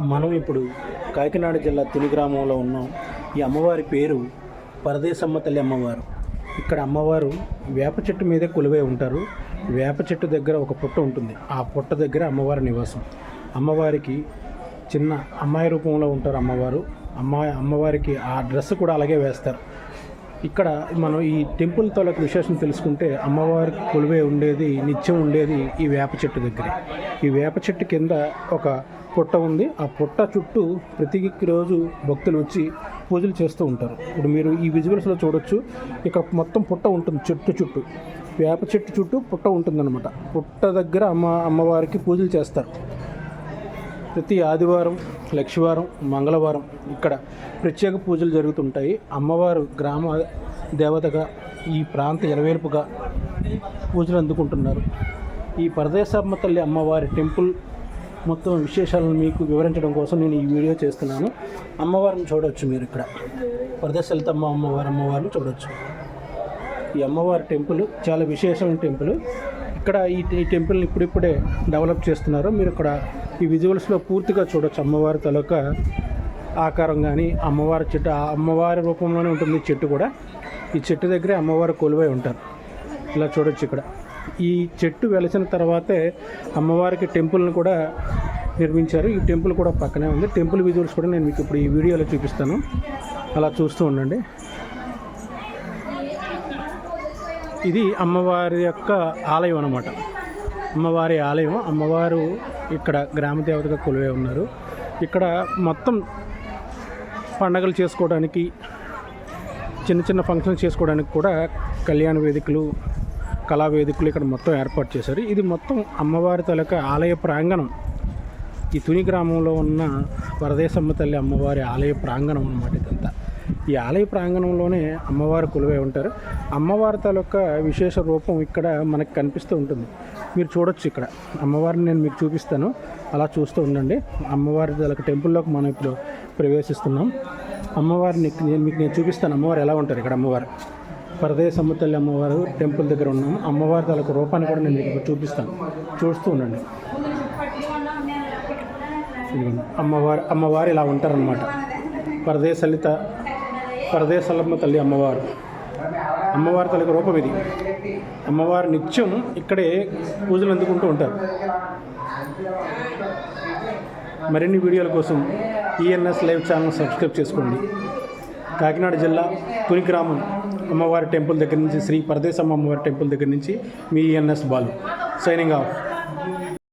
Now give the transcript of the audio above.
మనం ఇప్పుడు కాకినాడ జిల్లా తొలి గ్రామంలో ఉన్నాం. ఈ అమ్మవారి పేరు పరదేశమ్మ తల్లి అమ్మవారు. ఇక్కడ అమ్మవారు వేప చెట్టు మీదే కొలువై ఉంటారు. వేప చెట్టు దగ్గర ఒక పుట్ట ఉంటుంది. ఆ పుట్ట దగ్గర అమ్మవారి నివాసం. అమ్మవారికి చిన్న అమ్మాయి రూపంలో ఉంటారు అమ్మవారు. అమ్మాయి అమ్మవారికి ఆ డ్రెస్ కూడా అలాగే వేస్తారు. ఇక్కడ మనం ఈ టెంపుల్ తాలూకు విశేషం తెలుసుకుంటే అమ్మవారికి కొలువే ఉండేది నిత్యం ఉండేది ఈ వేప చెట్టు దగ్గర. ఈ వేప చెట్టు కింద ఒక పుట్ట ఉంది. ఆ పుట్ట చుట్టూ ప్రతి రోజు భక్తులు వచ్చి పూజలు చేస్తూ ఉంటారు. ఇప్పుడు మీరు ఈ విజువల్స్లో చూడొచ్చు. ఇక్కడ మొత్తం పుట్ట ఉంటుంది చెట్టు చుట్టూ. వేప చెట్టు చుట్టూ పుట్ట ఉంటుందన్నమాట. పుట్ట దగ్గర అమ్మ అమ్మవారికి పూజలు చేస్తారు. ప్రతి ఆదివారం లక్షవారం మంగళవారం ఇక్కడ ప్రత్యేక పూజలు జరుగుతుంటాయి. అమ్మవారు గ్రామ దేవతగా ఈ ప్రాంత ఎలవేలుపుగా పూజలు అందుకుంటున్నారు. ఈ పరదేశమ్మ తల్లి అమ్మవారి టెంపుల్ మొత్తం విశేషాలను మీకు వివరించడం కోసం నేను ఈ వీడియో చేస్తున్నాను. అమ్మవారిని చూడవచ్చు మీరు ఇక్కడ. పరదేశలతమ్మ అమ్మవారి అమ్మవారిని చూడవచ్చు ఈ అమ్మవారి టెంపుల్ చాలా విశేషమైన టెంపుల్. ఇక్కడ ఈ టెంపుల్ని ఇప్పుడిప్పుడే డెవలప్ చేస్తున్నారు. మీరు ఇక్కడ ఈ విజువల్స్లో పూర్తిగా చూడొచ్చు. అమ్మవారి తలక ఆకారం కానీ అమ్మవారి చెట్టు ఆ అమ్మవారి రూపంలోనే ఉంటుంది ఈ చెట్టు కూడా. ఈ చెట్టు దగ్గరే అమ్మవారు కొలువై ఉంటారు. ఇలా చూడొచ్చు ఇక్కడ. ఈ చెట్టు వెలిసిన తర్వాతే అమ్మవారికి టెంపుల్ని కూడా నిర్మించారు. ఈ టెంపుల్ కూడా పక్కనే ఉంది. టెంపుల్ విజువల్స్ కూడా నేను మీకు ఇప్పుడు ఈ వీడియోలో చూపిస్తాను. అలా చూస్తూ ఉండండి. ఇది అమ్మవారి యొక్క ఆలయం అనమాట అమ్మవారి ఆలయం. అమ్మవారు ఇక్కడ గ్రామ దేవతగా కొలువై ఉన్నారు. ఇక్కడ మొత్తం పండగలు చేసుకోవడానికి చిన్న చిన్న ఫంక్షన్స్ చేసుకోవడానికి కూడా కళ్యాణ వేదికలు కళా వేదికలు ఇక్కడ మొత్తం ఏర్పాటు చేశారు. ఇది మొత్తం అమ్మవారి తాలూకా ఆలయ ప్రాంగణం. ఈ తుని గ్రామంలో ఉన్న వరదేశమ్మ తల్లి అమ్మవారి ఆలయ ప్రాంగణం అనమాట ఇదంతా. ఈ ఆలయ ప్రాంగణంలోనే అమ్మవారు కొలువై ఉంటారు. అమ్మవారి తాలూకా విశేష రూపం ఇక్కడ మనకు కనిపిస్తూ ఉంటుంది. మీరు చూడొచ్చు ఇక్కడ. అమ్మవారిని నేను మీకు చూపిస్తాను. అలా చూస్తూ ఉండండి. అమ్మవారి తాలూకా టెంపుల్లోకి మనం ఇప్పుడు ప్రవేశిస్తున్నాం. అమ్మవారిని నేను మీకు నేను చూపిస్తాను అమ్మవారు ఎలా ఉంటారు ఇక్కడ అమ్మవారు. పరదేశమ్మ తల్లి అమ్మవారు టెంపుల్ దగ్గర ఉన్నాము. అమ్మవారి తాలూకా రూపాన్ని కూడా నేను మీకు చూపిస్తాను. చూస్తూ ఉండండి. అమ్మవారు అమ్మవారు ఇలా ఉంటారనమాట పరదేశలిత పరదేశలమ్మ తల్లి అమ్మవారు. అమ్మవారి తల్లికి రూపం ఇది. అమ్మవారు నిత్యం ఇక్కడే పూజలు అందుకుంటూ ఉంటారు. మరిన్ని వీడియోల కోసం ఈఎన్ఎస్ లైవ్ ఛానల్ సబ్స్క్రైబ్ చేసుకోండి. కాకినాడ జిల్లా తుని గ్రామం అమ్మవారి టెంపుల్ దగ్గర నుంచి శ్రీ పరదేశమ్మ అమ్మవారి టెంపుల్ దగ్గర నుంచి మీ E N S Balu. Signing off